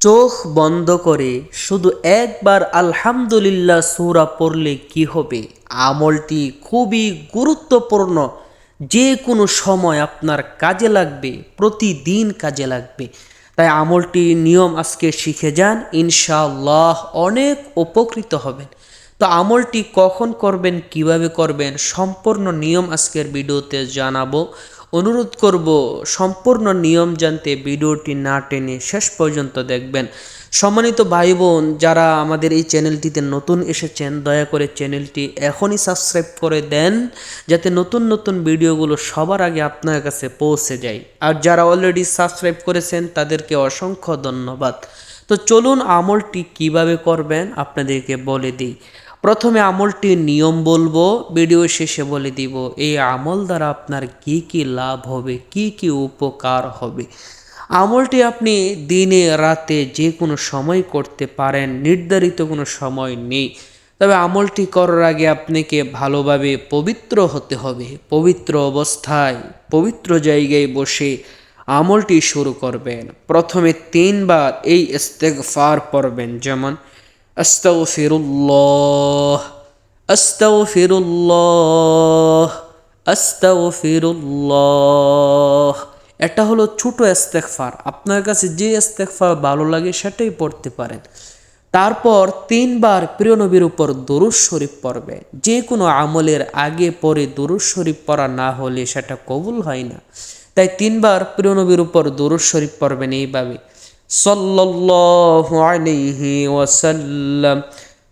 চোখ বন্ধ করে শুধু একবার আলহামদুলিল্লাহ সূরা পড়লে কি হবে? আমলটি খুবই গুরুত্বপূর্ণ। যে কোনো সময় আপনার কাজে লাগবে, প্রতিদিন কাজে লাগবে। তাই আমলটি নিয়ম আজকে শিখে যান, ইনশাআল্লাহ অনেক উপকৃত হবেন। তো আমলটি কখন করবেন, কীভাবে করবেন, সম্পূর্ণ নিয়ম আজকের ভিডিওতে জানাব। অনুরোধ করব, সম্পূর্ণ নিয়ম জানতে ভিডিওটি না টেনে শেষ পর্যন্ত দেখবেন। সম্মানিত ভাই বোন যারা আমাদের এই চ্যানেলটিতে নতুন এসেছেন, দয়া করে চ্যানেলটি এখনই সাবস্ক্রাইব করে দেন, যাতে নতুন নতুন ভিডিওগুলো সবার আগে আপনার কাছে পৌঁছে যায়। আর যারা অলরেডি সাবস্ক্রাইব করেছেন, তাদেরকে অসংখ্য ধন্যবাদ। তো চলুন আমলটি কীভাবে করবেন, আপনাদেরকে বলে দিই। প্রথমে আমলটির নিয়ম বলব ভিডিও শেষে বলে দিব, এই আমল দ্বারা আপনার কি কি লাভ হবে, কি কি উপকার হবে? আমলটি আপনি দিনে, রাতে যে কোনো সময় করতে পারেন, নির্ধারিত কোনো সময় নেই। তবে আমলটি করার আগে আপনাকে ভালোভাবে পবিত্র হতে হবে, পবিত্র অবস্থায়, পবিত্র জায়গায় বসে আমলটি শুরু করবেন। প্রথমে তিনবার এই ইস্তেগফার পড়বেন, যেমন আস্তাগফিরুল্লাহ আস্তাগফিরুল্লাহ আস্তাগফিরুল্লাহ এটা হলো ছোট ইস্তেগফার। আপনার কাছে যে ইস্তেগফার ভালো লাগে সেটাই পড়তে পারেন। তারপর তিনবার প্রিয় নবীর উপর দরুদ শরীফ পড়বে। যে কোনো আমলের আগে পরে দরুদ শরীফ পড়া না হলে সেটা কবুল হয় না। তাই তিনবার প্রিয় নবীর উপর দরুদ শরীফ পড়বেন এইভাবে। সাল্লাল্লাহু আলাইহি ওয়াসাল্লাম,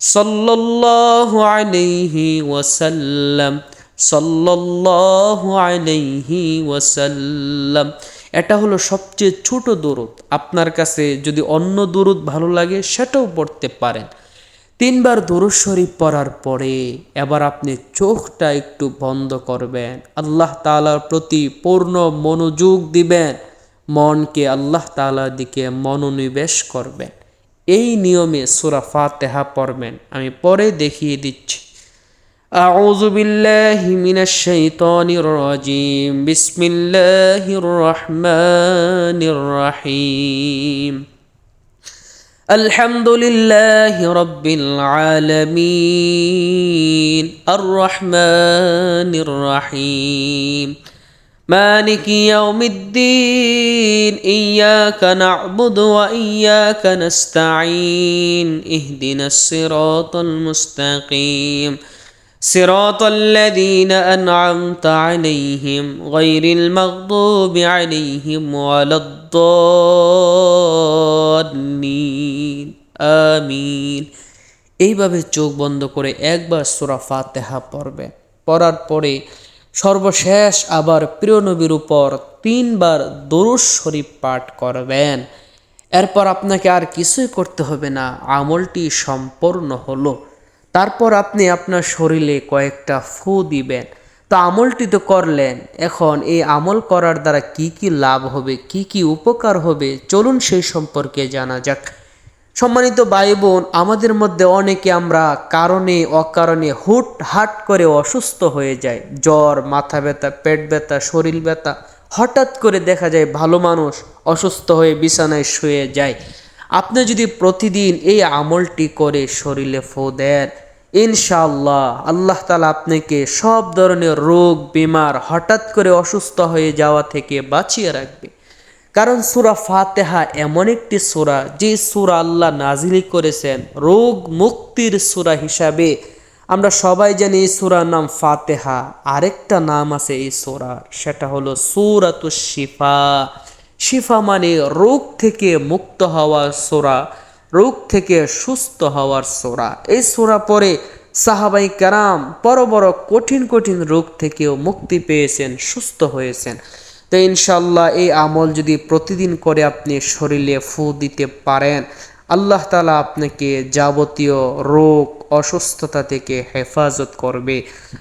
সাল্লাল্লাহু আলাইহি ওয়াসাল্লাম, সাল্লাল্লাহু আলাইহি ওয়াসাল্লাম। এটা হলো সবচেয়ে ছোট দূরত আপনার কাছে যদি অন্য দূরত ভালো লাগে, সেটাও পড়তে পারেন। তিনবার দরুদ শরীফ পড়ার পরে এবার আপনি চোখটা একটু বন্ধ করবেন। আল্লাহ তালার প্রতি পূর্ণ মনোযোগ দিবেন। মনকে আল্লাহ তালার দিকে মনোনিবেশ করবেন এই নিয়মে সুরা ফাতেহা পড়বেন আমি পরে দেখিয়ে দিচ্ছি أعوذ بالله من الشيطان الرجيم بسم الله الرحمن الرحيم الحمد لله رب العالمين الرحمن الرحيم مالك يوم الدين إياك نعبد وإياك نستعين اهدنا الصراط المستقيم صراط الذين أنعمت عليهم غير المغضوب عليهم ولا الضالين آمين এইভাবে চোখ বন্ধ করে একবার সুরা ফাতেহা পড়বে পড়ার পরে সর্বশেষ আবার প্রিয় নবীর উপর তিনবার দরুদ শরীফ পাঠ করবেন। এরপর আপনাকে আর কিছুই করতে হবে না, আমলটি সম্পূর্ণ হলো। তারপর আপনি আপনার শরীরে কয়েকটা ফু দিবেন। তো আমলটি তো করলেন, এখন এই আমল করার দ্বারা কি কি লাভ হবে, কি কি উপকার হবে, চলুন সেই সম্পর্কে জানা যাক। সম্মানিত ভাই বোন, আমাদের মধ্যে অনেকে আমরা কারণে, অকারণে হুট হাট করে অসুস্থ হয়ে যায় জ্বর, মাথা ব্যথা, পেট ব্যথা, শরীর ব্যথা, হঠাৎ করে দেখা যায় ভালো মানুষ অসুস্থ হয়ে বিছানায় শুয়ে যায়। আপনি যদি প্রতিদিন এই আমলটি করে শরীরে ফো দেন, ইনশাআল্লাহ আল্লাহ তালা আপনাকে সব ধরনের রোগ, বিমার হঠাৎ করে অসুস্থ হয়ে যাওয়া থেকে বাঁচিয়ে রাখবে। কারণ সুরা ফাতেহা এমন একটি সুরা যে সুরা আল্লাহ নাজিলি করেছেন, রোগ মুক্তির সুরা হিসাবে। আমরা সবাই জানি এই সুরার নাম ফাতেহা। আরেকটা নাম আছে এই সুরার সেটা হলো সুরাতু শিফা। শিফা মানে রোগ থেকে মুক্ত হওয়ার সোরা, রোগ থেকে সুস্থ হওয়ার সোরা। এই সোরা পরে সাহাবাই কারাম বড় বড় কঠিন কঠিন রোগ থেকেও মুক্তি পেয়েছেন, সুস্থ হয়েছেন। তো ইনশাল্লাহ এই আমল যদি প্রতিদিন করে আপনি শরীরে ফু দিতে পারেন, আল্লাহ তালা আপনাকে যাবতীয় রোগ, অসুস্থতা থেকে হেফাজত করবে।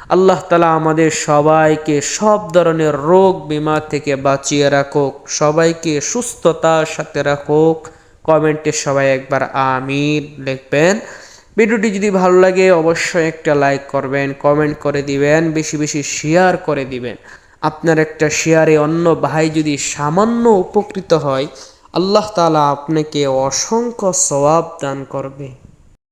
আল্লাহ তালা আমাদের সবাইকে সব ধরনের রোগ বিমা থেকে বাঁচিয়ে রাখুক। সবাইকে সুস্থতার সাথে রাখুক। কমেন্টে সবাই একবার আমির লিখবেন। ভিডিওটি যদি ভালো লাগে অবশ্যই একটা লাইক করবেন, কমেন্ট করে দিবেন, বেশি বেশি শেয়ার করে দিবেন। আপনার একটা শেয়ারে অন্য ভাই যদি সামান্য উপকৃত হয়, আল্লাহ তালা আপনাকে অসংখ্য সওয়াব দান করবে।